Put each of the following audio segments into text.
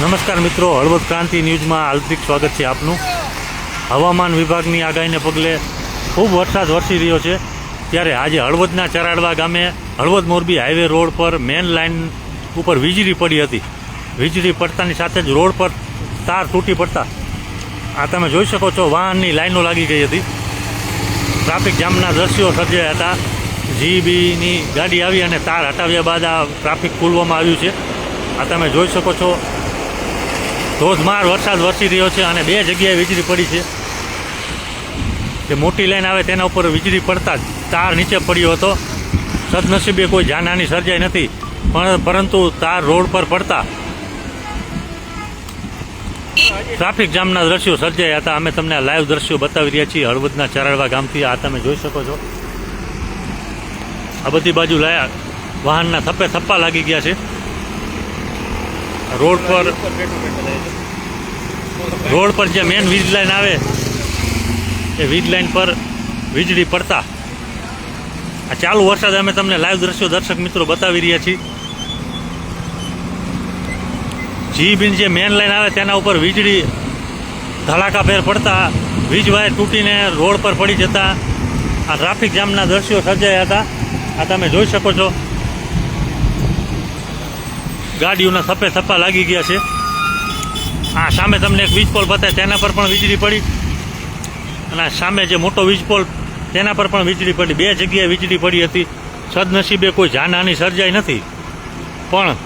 નમસ્કાર મિત્રો, હળવદ ક્રાંતિ ન્યૂઝમાં હાર્દિક સ્વાગત છે આપનું. હવામાન વિભાગની આગાહીને પગલે ખૂબ વરસાદ વરસી રહ્યો છે. ત્યારે આજે હળવદના ચરાડવા ગામે હળવદ મોરબી હાઈવે રોડ પર મેન લાઇન ઉપર વીજળી પડી હતી. વીજળી પડતાની સાથે જ રોડ પર તાર તૂટી પડતા. આ તમે જોઈ શકો છો, વાહનની લાઈનો લાગી ગઈ હતી. ટ્રાફિક જામના દ્રશ્યો સર્જાયા હતા. જીબીની ગાડી આવી અને તાર હટાવ્યા બાદ આ ટ્રાફિક ખોલવામાં આવ્યું છે. આ તમે જોઈ શકો છો ધોધમાર વરસાદ વરસી રહ્યો છે અને બે જગ્યાએ વીજળી પડી છે. જે મોટી લાઈન આવે તેના ઉપર વીજળી પડતા જ તાર નીચે પડ્યો હતો. સદનસીબે કોઈ જાનહાની સર્જાઈ નથી, પણ પરંતુ તાર રોડ પર પડતા ટ્રાફિક જામના દ્રશ્યો સર્જાયા હતા. અમે તમને લાઈવ દ્રશ્યો બતાવી રહ્યા છીએ. હળવદના ચરાડવા ગામથી આ તમે જોઈ શકો છો. આ બધી બાજુ લાયા વાહનના થપ્પે થપ્પા લાગી ગયા છે. રોડ પર રોડ પર જે મેન વીજ લાઈન આવે, એ વીજ લાઈન પર વીજળી પડતા. આ ચાલુ વરસાદ અમે તમને લાઈવ દ્રશ્યો દર્શક મિત્રો બતાવી રહ્યા છીએ. જીબીન જે મેન લાઈન આવે તેના ઉપર વીજળી ધડાકા ફેર પડતા, વીજ વાયર તૂટીને રોડ પર પડી જતા. આ ટ્રાફિક જામના દ્રશ્યો સર્જાયા હતા. આ તમે જોઈ શકો છો. ગાડીઓના થપ્પે થપ્પા લાગી ગયા છે. આ સામે તમને એક વીજ પોલ બતાવે તેના પર પણ વીજળી પડી. અને સામે જે મોટો વીજ પોલ તેના પર પણ વીજળી પડી. બે જગ્યાએ વીજળી પડી હતી. સદનસીબે કોઈ જાનહાની સર્જાઈ નથી. પણ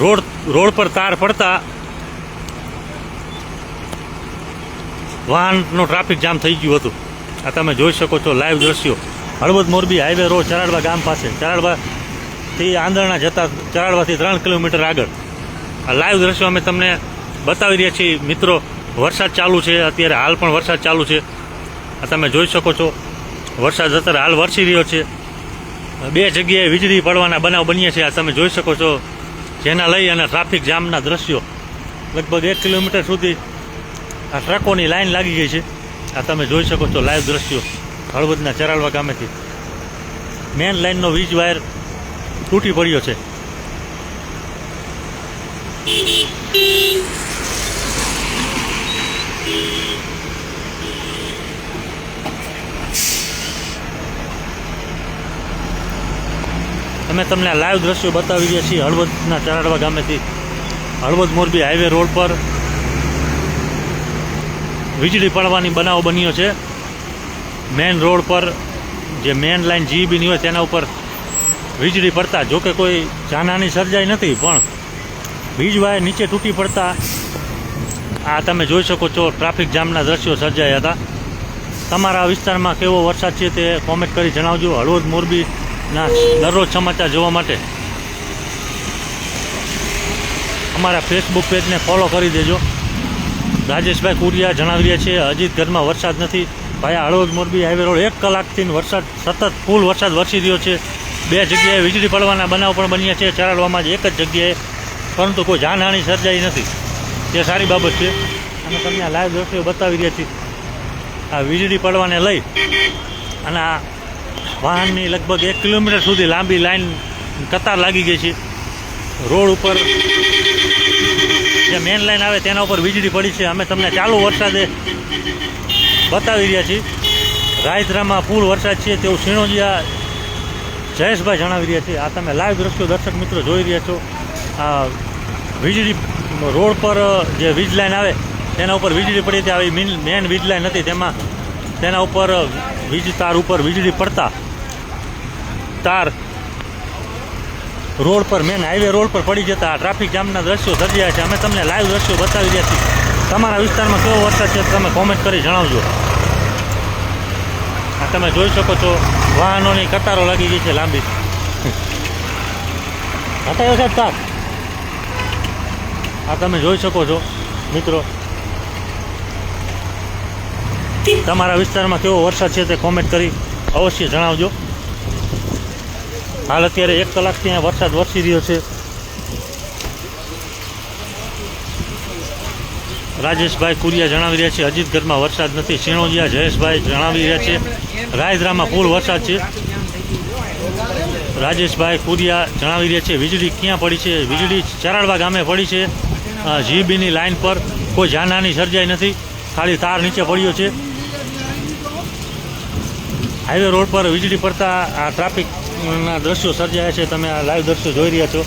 રોડ રોડ પર તાર પડતા વાહનનો ટ્રાફિક જામ થઈ ગયું હતું. આ તમે જોઈ શકો છો, લાઈવ દ્રશ્યો. હળવદ મોરબી હાઈવે રોડ ચરાડવા ગામ પાસે. ચરાડવાથી આંધળના જતા ચરાડવાથી ત્રણ કિલોમીટર આગળ. આ લાઈવ દ્રશ્યો અમે તમને બતાવી રહ્યા છીએ. મિત્રો, વરસાદ ચાલુ છે. અત્યારે હાલ પણ વરસાદ ચાલુ છે. આ તમે જોઈ શકો છો. વરસાદ અત્યારે હાલ વરસી રહ્યો છે. બે જગ્યાએ વીજળી પડવાના બનાવ બન્યા છે. આ તમે જોઈ શકો છો. જેના લઈ અને ટ્રાફિક જામના દ્રશ્યો. લગભગ એક કિલોમીટર સુધી આ ટ્રકોની લાઈન લાગી ગઈ છે. આ તમે જોઈ શકો છો લાઈવ દ્રશ્યો હળવદના ચરાડવા ગામેથી. મેન લાઈનનો વીજ વાયર તૂટી પડ્યો છે. અમે તમને લાઈવ દ્રશ્યો બતાવી રહ્યા છીએ હળવદના ચરાડવા ગામેથી. હળવદ મોરબી હાઈવે રોડ પર વીજળી પડવાની બનાવ બન્યો છે. મેન રોડ પર જે મેન લાઈન જીબીની હોય તેના ઉપર વીજળી પડતા જોકે કોઈ જાનહાની સર્જાઈ નથી, પણ વીજ વાયર નીચે તૂટી પડતા, આ તમે જોઈ શકો છો, ટ્રાફિક જામના દ્રશ્યો સર્જાયા હતા. તમારા વિસ્તારમાં કેવો વરસાદ છે તે કોમેન્ટ કરી જણાવજો. હળવદ, મોરબીના દરરોજ સમાચાર જોવા માટે. અમારા ફેસબુક પેજને ફોલો કરી દેજો. રાજેશભાઈ કુરિયા જણાવી રહ્યા છે અજીત ઘરમાં વરસાદ નથી. ભાઈ, હળવદ, મોરબી હાઈવે રોડ એક કલાકથી વરસાદ, સતત ફૂલ વરસાદ વરસી રહ્યો છે. બે જગ્યાએ વીજળી પડવાના બનાવ પણ બન્યા છે. ચરાડવામાં જ એક જ જગ્યાએ. પરંતુ કોઈ જાનહાની સર્જાઈ નથી. તે સારી બાબત છે. અને તમને આ લાઈવ દ્રશ્યો બતાવી રહ્યા છીએ. આ વીજળી પડવાને લઈ અને આ વાહનની લગભગ એક કિલોમીટર સુધી લાંબી લાઈન કતાર લાગી ગઈ છે. રોડ ઉપર જે મેન લાઈન આવે તેના ઉપર વીજળી પડી છે. અમે તમને ચાલુ વરસાદે બતાવી રહ્યા છીએ. રાયદ્રામાં ફૂલ વરસાદ છે. તેવું સિણોજિયા જયેશભાઈ જણાવી રહ્યા છે. આ તમે લાઈવ દ્રશ્યો દર્શક મિત્રો જોઈ રહ્યા છો. આ વીજળી રોડ પર જે વીજ લાઇન આવે, તેના ઉપર વીજળી પડી હતી. આવી મેન વીજ લાઇન હતી. તેમાં, તેના ઉપર વીજ તાર ઉપર વીજળી પડતા તાર રોડ પર, મેન હાઈવે રોડ પર પડી જતા ટ્રાફિક જામના દ્રશ્યો સર્જ્યા છે. અમે તમને લાઈવ દ્રશ્યો બતાવી રહ્યા છીએ. તમારા વિસ્તારમાં કેવો વરસાદ છે તમે કોમેન્ટ કરી જણાવજો. તમે જોઈ શકો છો, વાહનોની કતારો લાગી ગઈ છે લાંબી. હટાયો સાહેબ તાક આ તમે જોઈ શકો છો, મિત્રો. તમારા વિસ્તારમાં કેવો વરસાદ છે તે કોમેન્ટ કરી અવશ્ય જણાવજો. હાલ અત્યારે એક કલાકથી અહીંયા વરસાદ વરસી રહ્યો છે. રાજેશભાઈ કુરિયા જણાવી રહ્યા છે અજીતગઢમાં વરસાદ નથી. સિણોજિયા જયેશભાઈ જણાવી રહ્યા છે રાયદ્રામાં ફૂલ વરસાદ છે. રાજેશભાઈ કુરિયા જણાવી રહ્યા છે, વીજળી ક્યાં પડી છે? વીજળી ચરાડવા ગામે પડી છે. જીબીની લાઇન પર કોઈ જાનહાની સર્જાઈ નથી. ખાલી તાર નીચે પડ્યો છે. હાઈવે રોડ પર વીજળી પડતા આ ટ્રાફિકના દ્રશ્યો સર્જાયા છે. તમે આ લાઈવ દ્રશ્યો જોઈ રહ્યા છો.